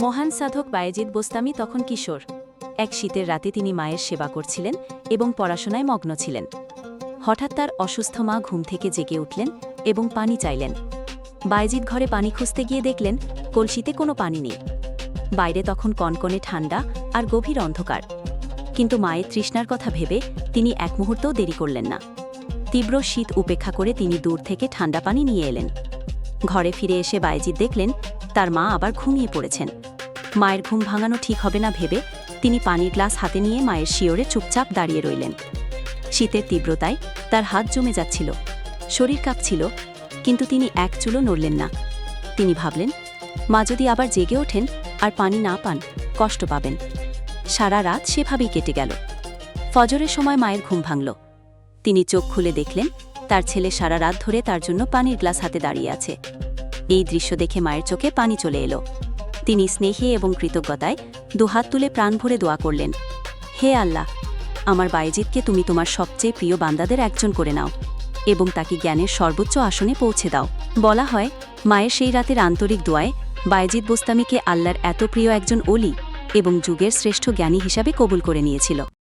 মহান সাধক বায়েজিদ বোস্তামি তখন কিশোর। এক শীতের রাতে তিনি মায়ের সেবা করছিলেন এবং পড়াশোনায় মগ্ন ছিলেন। হঠাৎ তার অসুস্থ মা ঘুম থেকে জেগে উঠলেন এবং পানি চাইলেন। বায়েজিদ ঘরে পানি খুঁজতে গিয়ে দেখলেন, কলসিতে কোনো পানি নেই। বাইরে তখন কনকনে ঠান্ডা আর গভীর অন্ধকার। কিন্তু মায়ের তৃষ্ণার কথা ভেবে তিনি এক মুহূর্তও দেরি করলেন না। তীব্র শীত উপেক্ষা করে তিনি দূর থেকে ঠান্ডা পানি নিয়ে এলেন। ঘরে ফিরে এসে বায়েজিদ দেখলেন, তার মা আবার ঘুমিয়ে পড়েছেন। মায়ের ঘুম ভাঙানো ঠিক হবে না ভেবে তিনি পানির গ্লাস হাতে নিয়ে মায়ের শিওরে চুপচাপ দাঁড়িয়ে রইলেন। শীতের তীব্রতায় তার হাত জমে যাচ্ছিল, শরীর কাঁপছিল, কিন্তু তিনি এক চুলো নড়লেন না। তিনি ভাবলেন, মা যদি আবার জেগে ওঠেন আর পানি না পান, কষ্ট পাবেন। সারা রাত সেভাবেই কেটে গেল। ফজরের সময় মায়ের ঘুম ভাঙল। তিনি চোখ খুলে দেখলেন, তার ছেলে সারা রাত ধরে তার জন্য পানির গ্লাস হাতে দাঁড়িয়ে আছে। এই দৃশ্য দেখে মায়ের চোখে পানি চলে এলো। তিনি স্নেহে এবং কৃতজ্ঞতায় দুহাত তুলে প্রাণ ভরে দোয়া করলেন, হে আল্লাহ, আমার বায়েজিৎকে তুমি তোমার সবচেয়ে প্রিয় বান্দাদের একজন করে নাও এবং তাকে জ্ঞানের সর্বোচ্চ আসনে পৌঁছে দাও। বলা হয়, মায়ের সেই রাতের আন্তরিক দোয়ায় বায়েজিৎ বোস্তামিকে আল্লাহর এত প্রিয় একজন অলি এবং যুগের শ্রেষ্ঠ জ্ঞানী হিসাবে কবুল করে নিয়েছিল।